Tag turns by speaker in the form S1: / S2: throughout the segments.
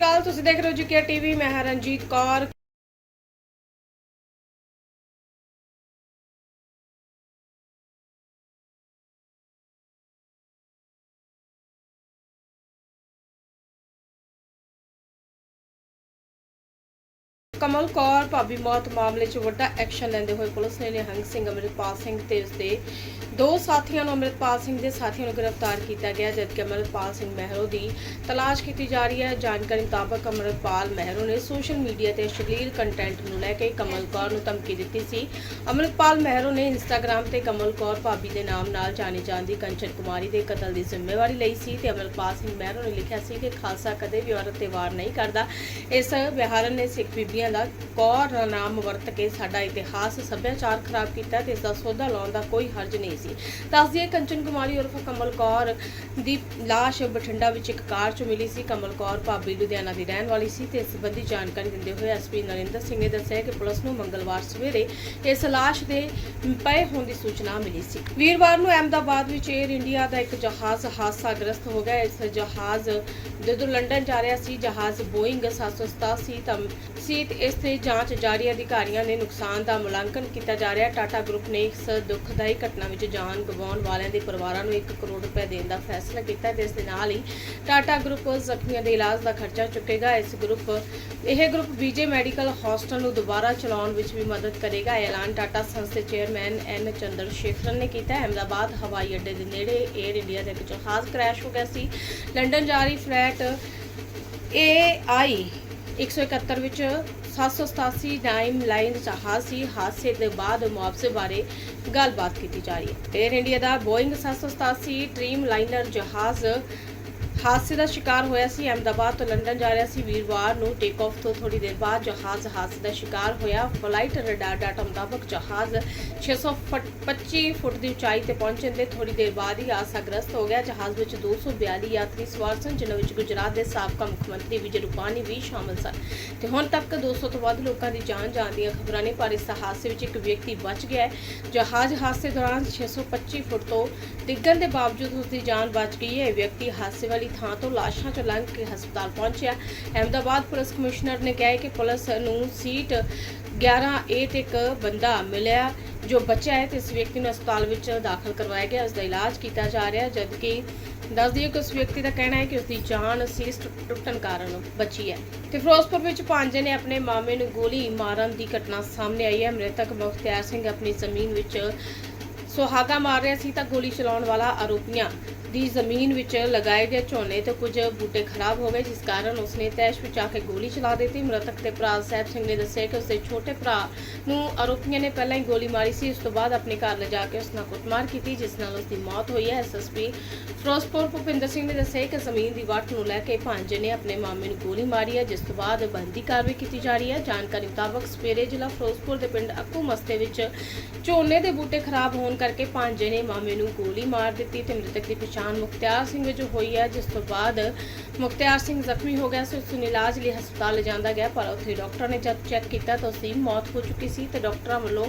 S1: ਕੱਲ ਤੁਸੀਂ ਦੇਖ ਰਹੇ ਹੋ ਜੀ ਕੇ ਟੀਵੀ ਮੈਂ ਰਣਜੀਤ ਕੌਰ। ਕਮਲ ਕੌਰ ਭਾਬੀ ਮੌਤ ਮਾਮਲੇ 'ਚ ਵੱਡਾ ਐਕਸ਼ਨ ਲੈਂਦੇ ਹੋਏ ਪੁਲਿਸ ਨੇ ਨਿਹੰਗ ਸਿੰਘ, ਅਮਰਿਤਪਾਲ ਸਿੰਘ ਤੇ ਉਸਦੇ ਦੋ ਸਾਥੀਆਂ ਨੂੰ ਅਮਰਿਤਪਾਲ ਸਿੰਘ ਦੇ ਸਾਥੀਆਂ ਨੂੰ ਗ੍ਰਿਫਤਾਰ ਕੀਤਾ ਗਿਆ, ਜਦਕਿ ਅਮਰਿਤਪਾਲ ਸਿੰਘ ਮਹਿਰੋ ਦੀ ਤਲਾਸ਼ ਕੀਤੀ ਜਾ ਰਹੀ ਹੈ। ਜਾਣਕਾਰੀ ਮੁਤਾਬਕ ਅਮਰਿਤਪਾਲ ਮਹਿਰੋ ਨੇ ਸੋਸ਼ਲ ਮੀਡੀਆ ਤੇ ਅਸ਼ਲੀਲ ਕੰਟੈਂਟ ਨੂੰ ਲੈ ਕੇ ਕਮਲ ਕੌਰ ਨੂੰ ਧਮਕੀ ਦਿੱਤੀ ਸੀ। ਅਮਰਿਤਪਾਲ ਮਹਿਰੋ ਨੇ ਇੰਸਟਾਗ੍ਰam ਤੇ ਕਮਲ ਕੌਰ ਭਾਬੀ ਦੇ ਨਾਮ ਨਾਲ ਜਾਣੀ ਜਾਂਦੀ ਕੰਚਨ ਕੁਮਾਰੀ ਦੇ ਕਤਲ ਦੀ ਜ਼ਿੰਮੇਵਾਰੀ ਲਈ ਸੀ ਤੇ ਅਮਰਿਤਪਾਲ ਸਿੰਘ ਮਹਿਰੋ ਨੇ ਲਿਖਿਆ ਸੀ ਕਿ ਖਾਲਸਾ ਕਦੇ ਵੀ ਔਰਤ ਤੇ ਵਾਰ ਨਹੀਂ ਕਰਦਾ। ਇਸ ਵਿਹਾਰਨ ਨੇ ਸਿੱਖ ਬੀਬੀਆਂ ਦਾ ਕੌਰ ਦਾ ਨਾਮ ਵਰਤ ਕੇ ਸਾਡਾ ਇਤਿਹਾਸ, ਸੱਭਿਆਚਾਰ ਖਰਾਬ ਕੀਤਾ ਤੇ ਇਸ ਦਾ ਸੌਦਾ ਲਾਉਣ ਦਾ ਕੋਈ ਹਰਜ ਨਹੀਂ ਸੀ। ਦੱਸਦੀਏ ਕੰਚਨ ਕੁਮਾਰੀ ਉਰਫ ਕਮਲ ਕੌਰ ਦੀ ਲਾਸ਼ ਬਠਿੰਡਾ ਵਿੱਚ ਇੱਕ ਕਾਰ 'ਚ ਮਿਲੀ ਸੀ। ਕਮਲ ਕੌਰ ਭਾਬੀ ਲੁਧਿਆਣਾ ਦੀ ਰਹਿਣ ਵਾਲੀ ਸੀ ਤੇ ਇਸ ਸੰਬੰਧੀ ਜਾਣਕਾਰੀ ਦਿੰਦੇ ਹੋਏ ਐਸਪੀ ਨਰਿੰਦਰ ਸਿੰਘ ਨੇ ਦੱਸਿਆ ਕਿ ਪੁਲਿਸ ਨੂੰ ਮੰਗਲਵਾਰ ਸਵੇਰੇ ਇਸ ਲਾਸ਼ ਦੇ ਪਏ ਹੋਣ ਦੀ ਸੂਚਨਾ ਮਿਲੀ ਸੀ। ਵੀਰਵਾਰ ਨੂੰ ਅਹਿਮਦਾਬਾਦ ਵਿੱਚ 에ਅਰ ਇੰਡੀਆ ਦਾ ਇੱਕ ਜਹਾਜ਼ ਹਾਦਸਾਗ੍ਰਸਤ ਹੋ ਗਿਆ। ਇਸ ਜਹਾਜ਼ ਜਦੋਂ ਲੰਡਨ ਜਾ ਰਿਹਾ ਸੀ, ਜਹਾਜ਼ ਬੋਇੰਗ 787 ਤਾਂ ਸੀ ਇਸ ਤੇ ਜਾਂਚ ਜਾਰੀ ਅਧਿਕਾਰੀਆਂ ਨੇ ਨੁਕਸਾਨ ਦਾ ਮੁਲਾਂਕਣ ਕੀਤਾ ਜਾ ਰਿਹਾ। ਟਾਟਾ ਗਰੁੱਪ ਨੇ ਇਸ ਦੁਖਦਾਈ ਘਟਨਾ ਵਿੱਚ ਜਾਨ ਗਵਾਉਣ ਵਾਲਿਆਂ ਦੇ ਪਰਿਵਾਰਾਂ ਨੂੰ 1 ਕਰੋੜ ਰੁਪਏ ਦੇਣ ਦਾ ਫੈਸਲਾ ਕੀਤਾ। ਹੈ ਇਸ ਦੇ ਨਾਲ ਹੀ ਟਾਟਾ ਗਰੁੱਪ ਜ਼ਖਮੀਆਂ ਦੇ ਇਲਾਜ ਦਾ ਖਰਚਾ ਚੁੱਕੇਗਾ। ਇਸ ਗਰੁੱਪ, ਇਹ ਗਰੁੱਪ ਵਿਜੇ ਮੈਡੀਕਲ ਹਸਪਤਾਲ ਨੂੰ ਦੁਬਾਰਾ ਚਲਾਉਣ ਵਿੱਚ ਵੀ ਮਦਦ ਕਰੇਗਾ। ਐਲਾਨ ਟਾਟਾ ਸੰਸ ਦੇ ਚੇਅਰਮੈਨ ਐਨ ਚੰਦਰ ਸ਼ੇਖਰਨ ਨੇ ਕੀਤਾ। ਅਹਿਮਦਾਬਾਦ, ਹਵਾਈ ਅੱਡੇ ਦੇ ਨੇੜੇ 에ਅਰ ਇੰਡੀਆ ਦਾ ਇੱਕ ਜਹਾਜ਼ ਕ੍ਰੈਸ਼ ਹੋ ਗਿਆ ਸੀ। ਲੰਡਨ ਜਾ ਰਹੀ ਫਲੈਟ AI 171 ਵਿੱਚ 787 ਟਾਈਮ ਲਾਈਨ ਜਹਾਜ਼ ਸੀ ਹਾਦਸੇ ਦੇ ਬਾਅਦ ਮੁਆਵਜ਼ੇ ਬਾਰੇ ਗੱਲਬਾਤ ਕੀਤੀ ਜਾ ਰਹੀ ਹੈ। 에ਅਰ ਇੰਡੀਆ ਦਾ ਬੋਇੰਗ 787 ਡ੍ਰੀਮ ਲਾਈਨਰ ਜਹਾਜ਼ ਹਾਦਸੇ ਦਾ ਸ਼ਿਕਾਰ ਹੋਇਆ ਸੀ, ਅਹਿਮਦਾਬਾਦ ਤੋਂ ਲੰਡਨ ਜਾ ਰਿਹਾ ਸੀ। ਵੀਰਵਾਰ ਨੂੰ ਟੇਕ ਆਫ ਤੋਂ ਥੋੜੀ ਦੇਰ ਬਾਅਦ ਜਹਾਜ਼ ਹਾਦਸੇ ਦਾ ਸ਼ਿਕਾਰ ਹੋਇਆ। ਫਲਾਈਟ ਰਡਾਰ ਡਾਟਾ ਮੁਤਾਬਕ ਜਹਾਜ਼ 625 ਫੁੱਟ ਦੀ ਉਚਾਈ ਤੇ ਪਹੁੰਚਣ ਦੇ ਥੋੜੀ ਦੇਰ ਬਾਅਦ ਹੀ ਹਾਦਸਾਗ੍ਰਸਤ ਹੋ ਗਿਆ। ਜਹਾਜ਼ ਵਿੱਚ 242 ਯਾਤਰੀ ਸਵਾਰ ਸਨ, ਜਿਨ੍ਹਾਂ ਵਿੱਚ ਗੁਜਰਾਤ ਦੇ ਸਾਬਕਾ ਮੁੱਖ ਮੰਤਰੀ ਵਿਜੇ ਰੂਪਾਨੀ ਵੀ ਸ਼ਾਮਲ ਸਨ। ਤੇ ਹੁਣ ਤੱਕ 200 ਤੋਂ ਵੱਧ ਲੋਕਾਂ ਦੀ ਜਾਨ ਜਾਣ ਦੀਆਂ ਖਬਰਾਂ ਨੇ, ਪਰ ਇਸ ਹਾਦਸੇ ਵਿੱਚ ਇੱਕ ਵਿਅਕਤੀ ਬਚ ਗਿਆ ਹੈ। ਜਹਾਜ਼ ਹਾਦਸੇ ਦੌਰਾਨ 625 ਫੁੱਟ ਤੋਂ ਡਿੱਗਣ ਦੇ ਬਾਵਜੂਦ ਉਸ ਦੀ ਜਾਨ ਬਚ ਗਈ ਹੈ। ਇਹ ਵਿਅਕਤੀ ਹਾਦਸੇ ਵਾਲੀ ਥਾਂ ਤੋਂ ਲਾਸ਼ਾਂ ਚੋਂ ਲੰਘ ਕੇ ਹਸਪਤਾਲ ਪਹੁੰਚਿਆ। ਅਹਿਮਦਾਬਾਦ ਪੁਲਿਸ ਕਮਿਸ਼ਨਰ ਨੇ ਕਿਹਾ ਕਿ ਪੁਲਿਸ ਨੂੰ ਸੀਟ 11A ਤੇ ਇੱਕ ਬੰਦਾ ਮਿਲਿਆ, ਜੋ ਬਚਿਆ ਹੈ ਤੇ ਇਸ ਵਿਅਕਤੀ ਨੂੰ ਹਸਪਤਾਲ ਵਿੱਚ ਦਾਖਲ ਕਰਵਾਇਆ ਗਿਆ। ਉਸ ਦਾ ਇਲਾਜ ਕੀਤਾ ਜਾ ਰਿਹਾ ਜਦਕਿ ਦੱਸ ਦਈਏ ਕਿ ਉਸ ਵਿਅਕਤੀ ਦਾ ਕਹਿਣਾ ਹੈ ਕਿ ਉਸ ਦੀ ਜਾਨ ਸੀਸ ਟੁੱਟਣ ਕਾਰਨ ਬਚੀ ਹੈ। ਤੇ ਫਿਰੋਜ਼ਪੁਰ ਵਿੱਚ ਭਾਂਜੇ ਨੇ ਆਪਣੇ ਮਾਮੇ ਨੂੰ ਗੋਲੀ ਮਾਰਨ ਦੀ ਘਟਨਾ ਸਾਹਮਣੇ ਆਈ ਹੈ। ਮ੍ਰਿਤਕ ਮੁਖਤਿਆਰ ਸਿੰਘ ਆਪਣੀ ਜ਼ਮੀਨ ਵਿੱਚ ਸੁਹਾਗਾ ਮਾਰ ਰਿਹਾ ਸੀ ਤਾਂ ਗੋਲੀ ਚਲਾਉਣ ਵਾਲਾ ਆਰੋਪੀਆਂ ਦੀ ਜ਼ਮੀਨ ਵਿੱਚ ਲਗਾਏ ਗਏ ਝੋਨੇ ਤੇ ਕੁਝ ਬੂਟੇ ਖਰਾਬ ਹੋ ਗਏ, ਜਿਸ ਕਾਰਨ ਉਸਨੇ ਤੈਸ਼ ਵਿੱਚ ਆ ਕੇ ਗੋਲੀ ਚਲਾ ਦਿੱਤੀ। ਮ੍ਰਿਤਕ ਦੇ ਭਰਾ ਸਾਹਿਬ ਸਿੰਘ ਨੇ ਦੱਸਿਆ ਕਿ ਉਸਦੇ ਛੋਟੇ ਭਰਾ ਨੂੰ ਆਰੋਪੀਆਂ ਨੇ ਪਹਿਲਾਂ ਹੀ ਗੋਲੀ ਮਾਰੀ ਸੀ, ਉਸ ਤੋਂ ਬਾਅਦ ਆਪਣੇ ਘਰ ਲਿਜਾ ਕੇ ਉਸ ਨਾਲ ਕੁੱਟਮਾਰ ਕੀਤੀ, ਜਿਸ ਨਾਲ ਉਸ ਦੀ ਮੌਤ ਹੋਈ ਹੈ। ਐਸਐਸਪੀ ਫਿਰੋਜ਼ਪੁਰ ਭੁਪਿੰਦਰ ਸਿੰਘ ਨੇ ਦੱਸਿਆ ਕਿ ਜ਼ਮੀਨ ਦੀ ਵੱਟ ਨੂੰ ਲੈ ਕੇ ਭਾਂਜੇ ਨੇ ਆਪਣੇ ਮਾਮੇ ਨੂੰ ਗੋਲੀ ਮਾਰੀ ਹੈ, ਜਿਸ ਤੋਂ ਬਾਅਦ ਬੰਦੀ ਕਾਰਵਾਈ ਕੀਤੀ ਜਾ ਰਹੀ ਹੈ। ਜਾਣਕਾਰੀ ਮੁਤਾਬਕ ਸਵੇਰੇ ਜ਼ਿਲ੍ਹਾ ਫਿਰੋਜ਼ਪੁਰ ਦੇ ਪਿੰਡ ਅੱਕੂ ਮਸਤੇ ਵਿੱਚ ਝੋਨੇ ਦੇ ਬੂਟੇ ਖਰਾਬ ਹੋਣ ਕਰਕੇ ਭਾਂਜੇ ਨੇ ਮਾਮੇ ਨੂੰ ਗੋਲੀ ਮਾਰ ਦਿੱਤੀ ਤੇ ਮ੍ਰਿਤਕ ਦੀ ਪਛਾਣ ਮੁਖਤਿਆਰ ਸਿੰਘ ਵਜੋਂ ਹੋਈ ਹੈ ਜਿਸ ਤੋਂ ਬਾਅਦ ਮੁਖਤਿਆਰ ਸਿੰਘ ਜ਼ਖਮੀ ਹੋ ਗਿਆ ਸੀ, ਉਸ ਨੂੰ ਇਲਾਜ ਲਈ ਹਸਪਤਾਲ ਲਿਜਾਂਦਾ ਗਿਆ, ਪਰ ਉੱਥੇ ਡਾਕਟਰ ਨੇ ਜਦ ਚੈੱਕ ਕੀਤਾ ਤਾਂ ਉਸ ਦੀ ਮੌਤ ਹੋ ਚੁੱਕੀ ਸੀ ਤੇ ਡਾਕਟਰਾਂ ਵੱਲੋਂ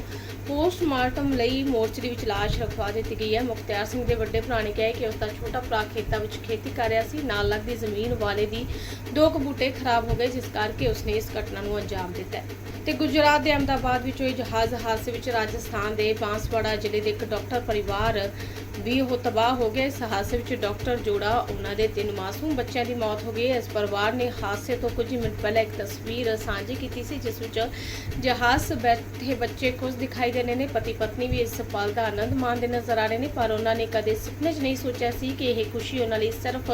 S1: ਪੋਸਟਮਾਰਟਮ ਲਈ ਮੋਰਚਰੀ ਵਿੱਚ ਲਾਸ਼ ਰਖਵਾ ਦਿੱਤੀ ਗਈ ਹੈ। ਮੁਖਤਿਆਰ ਸਿੰਘ ਦੇ ਵੱਡੇ ਭਰਾ ਨੇ ਕਿਹਾ ਕਿ ਉਸ ਦਾ ਛੋਟਾ ਭਰਾ ਖੇਤਾਂ ਵਿੱਚ ਖੇਤੀ ਕਰ ਰਿਹਾ ਸੀ। ਨਾਲ ਲੱਗਦੀ ਜ਼ਮੀਨ ਵਾਲੇ ਦੀ ਦੋ ਕੁ ਬੂਟੇ ਖਰਾਬ ਹੋ ਗਏ, ਜਿਸ ਕਰਕੇ ਉਸਨੇ ਇਸ ਘਟਨਾ ਨੂੰ ਅੰਜਾਮ ਦਿੱਤਾ ਤੇ ਗੁਜਰਾਤ ਦੇ ਅਹਿਮਦਾਬਾਦ ਵਿੱਚ ਹੋਈ ਜਹਾਜ਼ ਹਾਦਸੇ ਵਿੱਚ ਰਾਜਸਥਾਨ ਦੇ ਬਾਂਸਵਾੜਾ ਜ਼ਿਲ੍ਹੇ ਦੇ ਇੱਕ ਡਾਕਟਰ ਪਰਿਵਾਰ ਵੀ ਉਹ ਤਬਾਹ ਹੋ ਗਿਆ ਇਸ ਹਾਦਸੇ ਵਿੱਚ ਡਾਕਟਰ ਜੋੜਾ, ਉਹਨਾਂ ਦੇ ਤਿੰਨ ਮਾਸੂਮ ਬੱਚਿਆਂ ਦੀ ਮੌਤ ਹੋ ਗਈ। ਹੈ ਇਸ ਪਰਿਵਾਰ ਨੇ ਹਾਦਸੇ ਤੋਂ ਕੁਝ ਮਿੰਟ ਪਹਿਲਾਂ ਇੱਕ ਤਸਵੀਰ ਸਾਂਝੀ ਕੀਤੀ ਸੀ, ਜਿਸ ਵਿੱਚ ਜਹਾਜ਼ ਬੈਠੇ ਬੱਚੇ ਖੁਸ਼ ਦਿਖਾਈ ਦੇ ਰਹੇ ਨੇ। ਪਤੀ ਪਤਨੀ ਵੀ ਇਸ ਪਲ ਦਾ ਆਨੰਦ ਮਾਣਦੇ ਨਜ਼ਰ ਆ ਰਹੇ ਨੇ, ਪਰ ਉਹਨਾਂ ਨੇ ਕਦੇ ਸੁਪਨੇ 'ਚ ਨਹੀਂ ਸੋਚਿਆ ਸੀ ਕਿ ਇਹ ਖੁਸ਼ੀ ਉਹਨਾਂ ਲਈ ਸਿਰਫ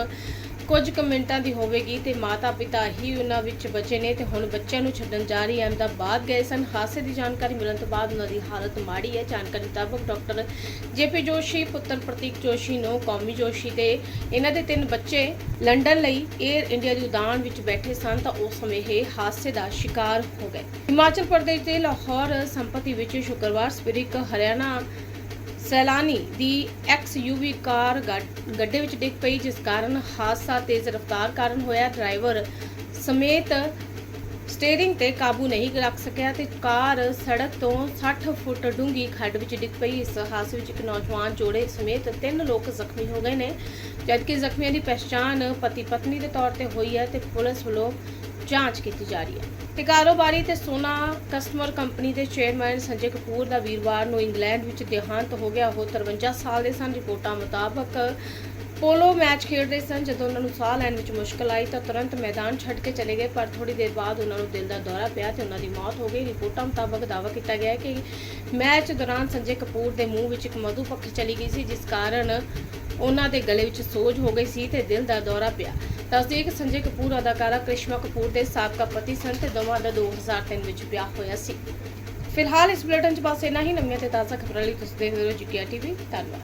S1: ਕੁਝ ਕੁ ਮਿੰਟਾਂ ਦੀ ਹੋਵੇਗੀ ਤੇ ਮਾਤਾ ਪਿਤਾ ਹੀ ਉਹਨਾਂ ਵਿੱਚ ਬਚੇ ਨੇ ਤੇ ਹੁਣ ਬੱਚਿਆਂ ਨੂੰ ਛੱਡਣ ਜਾ ਰਹੀ ਅਹਿਮਦਾਬਾਦ ਗਏ ਸਨ। ਹਾਦਸੇ ਦੀ ਜਾਣਕਾਰੀ ਮਿਲਣ ਤੋਂ ਬਾਅਦ ਉਹਨਾਂ ਦੀ ਹਾਲਤ ਮਾੜੀ ਹੈ। ਜਾਣਕਾਰੀ ਮੁਤਾਬਕ ਡਾਕਟਰ ਜੇਪੀ ਜੋਸ਼ੀ, ਪੁੱਤਰ ਪ੍ਰਤੀਕ ਜੋਸ਼ੀ ਨੂੰ ਕੌਮੀ ਜੋਸ਼ੀ ਤੇ ਇਹਨਾਂ ਦੇ ਤਿੰਨ ਬੱਚੇ ਲੰਡਨ ਲਈ 에ਅਰ ਇੰਡੀਆ ਦੀ ਉਡਾਣ ਵਿੱਚ ਬੈਠੇ ਸਨ ਤਾਂ ਉਸ ਸਮੇਂ ਇਹ ਹਾਦਸੇ ਦਾ ਸ਼ਿਕਾਰ ਹੋ ਗਏ। ਹਿਮਾਚਲ ਪ੍ਰਦੇਸ਼ ਦੇ ਲਾਹੌਰ ਸੰਪਤੀ ਵਿੱਚ ਸ਼ੁੱਕਰਵਾਰ ਸਵੇਰੇ ਇੱਕ ਹਰਿਆਣਾ ਸੈਲਾਨੀ ਦੀ ਐਕਸ ਯੂਵੀ ਕਾਰ ਗੱਡੇ ਵਿੱਚ ਡਿੱਗ ਪਈ, ਜਿਸ ਕਾਰਨ ਹਾਦਸਾ ਤੇਜ਼ ਰਫ਼ਤਾਰ ਕਾਰਨ ਹੋਇਆ। ਡਰਾਈਵਰ ਸਮੇਤ ਸਟੀਅਰਿੰਗ ਤੇ ਕਾਬੂ ਨਹੀਂ ਰੱਖ ਸਕਿਆ ਤੇ ਕਾਰ ਸੜਕ ਤੋਂ 60 ਫੁੱਟ ਡੂੰਘੀ ਖੱਡ ਵਿੱਚ ਡਿੱਗ ਪਈ। ਇਸ ਹਾਦਸੇ ਵਿੱਚ ਇੱਕ ਨੌਜਵਾਨ ਜੋੜੇ ਸਮੇਤ ਤਿੰਨ ਲੋਕ ਜ਼ਖਮੀ ਹੋ ਗਏ ਨੇ। ਜਦਕਿ ਜ਼ਖਮੀਆਂ ਦੀ ਪਛਾਣ ਪਤੀ ਪਤਨੀ ਦੇ ਤੌਰ ਤੇ ਹੋਈ ਹੈ ਤੇ ਪੁਲਿਸ ਵੱਲੋਂ ਜਾਂਚ ਕੀਤੀ ਜਾ ਰਹੀ ਹੈ। ਤੇ ਕਾਰੋਬਾਰੀ ਤੇ ਸੋਨਾ ਕਸਟਮਰ ਕੰਪਨੀ ਦੇ ਚੇਅਰਮੈਨ ਸੰਜੇ ਕਪੂਰ ਦਾ ਵੀਰਵਾਰ ਨੂੰ ਇੰਗਲੈਂਡ ਵਿੱਚ ਦੇਹਾਂਤ ਹੋ ਗਿਆ। ਉਹ 53 ਸਾਲ ਦੇ ਸਨ। ਰਿਪੋਰਟਾਂ ਮੁਤਾਬਕ ਪੋਲੋ ਮੈਚ ਖੇਡਦੇ ਸਨ। ਜਦੋਂ ਉਹਨਾਂ ਨੂੰ ਸਾਹ ਲੈਣ ਵਿੱਚ ਮੁਸ਼ਕਲ ਆਈ ਤਾਂ ਤੁਰੰਤ ਮੈਦਾਨ ਛੱਡ ਕੇ ਚਲੇ ਗਏ, ਪਰ ਥੋੜੀ ਦੇਰ ਬਾਅਦ ਉਹਨਾਂ ਨੂੰ ਦਿਲ ਦਾ ਦੌਰਾ ਪਿਆ ਤੇ ਉਹਨਾਂ ਦੀ ਮੌਤ ਹੋ ਗਈ। ਰਿਪੋਰਟਾਂ ਮੁਤਾਬਕ ਦਾਅਵਾ ਕੀਤਾ ਗਿਆ ਹੈ ਕਿ ਮੈਚ ਦੌਰਾਨ ਸੰਜੇ ਕਪੂਰ ਦੇ ਮੂੰਹ ਵਿੱਚ ਇੱਕ ਮਧੂ ਪੱਖੀ ਚਲੀ ਗਈ ਸੀ, ਜਿਸ ਕਾਰਨ ਉਹਨਾਂ ਦੇ ਗਲੇ ਵਿੱਚ ਸੋਜ ਹੋ ਗਈ ਸੀ ਤੇ ਦਿਲ ਦਾ ਦੌਰਾ ਪਿਆ। ਦੱਸਦੇ ਕਿ ਸੰਜੇ ਕਪੂਰ, ਅਦਾਕਾਰਾ ਕ੍ਰਿਸ਼ਮਾ ਕਪੂਰ ਦੇ ਸਾਬਕਾ ਪਤੀ ਸਨ ਤੇ ਦੋਵਾਂ ਦਾ 2003 ਵਿੱਚ ਵਿਆਹ ਹੋਇਆ ਸੀ। ਫਿਲਹਾਲ ਇਸ ਬੁਲੇਟਿਨ 'ਚ ਬਸ ਇੰਨਾ ਹੀ। ਨਵੀਆਂ ਤੇ ਤਾਜ਼ਾ ਖਬਰਾਂ ਲਈ ਤੁਸੀਂ ਦੇਖਦੇ ਰਹੋ ਜੀਕੇਆਰ ਟੀਵੀ। ਧੰਨਵਾਦ।